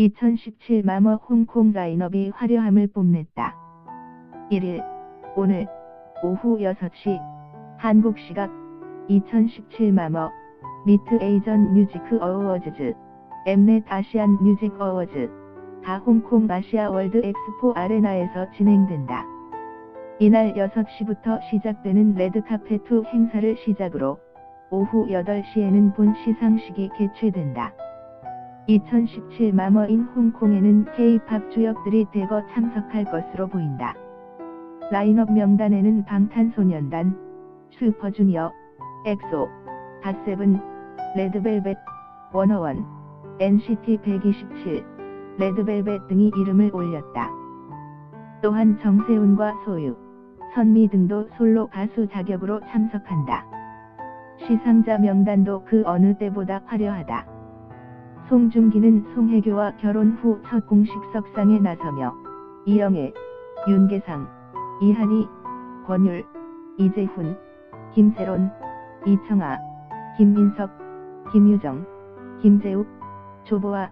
2017 마머 홍콩 라인업이 화려함을 뽐냈다. 1일, 오늘, 오후 6시, 한국 시각, 2017 마머, 미트 에이전 뮤지크 어워즈즈, 엠넷 아시안 뮤직 어워즈, 다 홍콩 아시아 월드 엑스포 아레나에서 진행된다. 이날 6시부터 시작되는 레드카페 투 행사를 시작으로 오후 8시에는 본 시상식이 개최된다. 2017 마머인 홍콩에는 K-팝 주역들이 대거 참석할 것으로 보인다. 라인업 명단에는 방탄소년단, 슈퍼주니어, 엑소, 닷세븐, 레드벨벳, 워너원, NCT 127, 레드벨벳 등이 이름을 올렸다. 또한 정세훈과 소유, 선미 등도 솔로 가수 자격으로 참석한다. 시상자 명단도 그 어느 때보다 화려하다. 송중기는 송혜교와 결혼 후 첫 공식 석상에 나서며 이영애, 윤계상, 이한희, 권율, 이재훈, 김세론, 이청아, 김민석, 김유정, 김재욱, 조보아,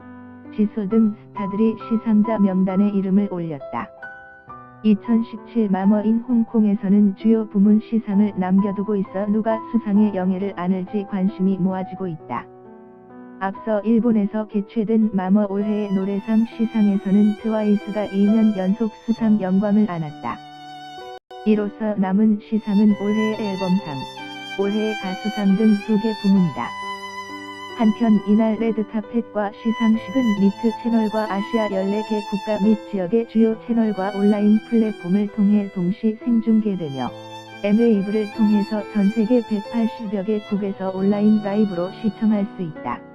지수 등 스타들이 시상자 명단에 이름을 올렸다. 2017 마머인 홍콩에서는 주요 부문 시상을 남겨두고 있어 누가 수상의 영예를 안을지 관심이 모아지고 있다. 앞서 일본에서 개최된 마머 올해의 노래상 시상에서는 트와이스가 2년 연속 수상 영광을 안았다. 이로써 남은 시상은 올해의 앨범상, 올해의 가수상 등 두 개 부문이다. 한편 이날 레드카펫과 시상식은 미트 채널과 아시아 14개 국가 및 지역의 주요 채널과 온라인 플랫폼을 통해 동시 생중계되며 MWAV를 통해서 전 세계 180여 개국에서 온라인 라이브로 시청할 수 있다.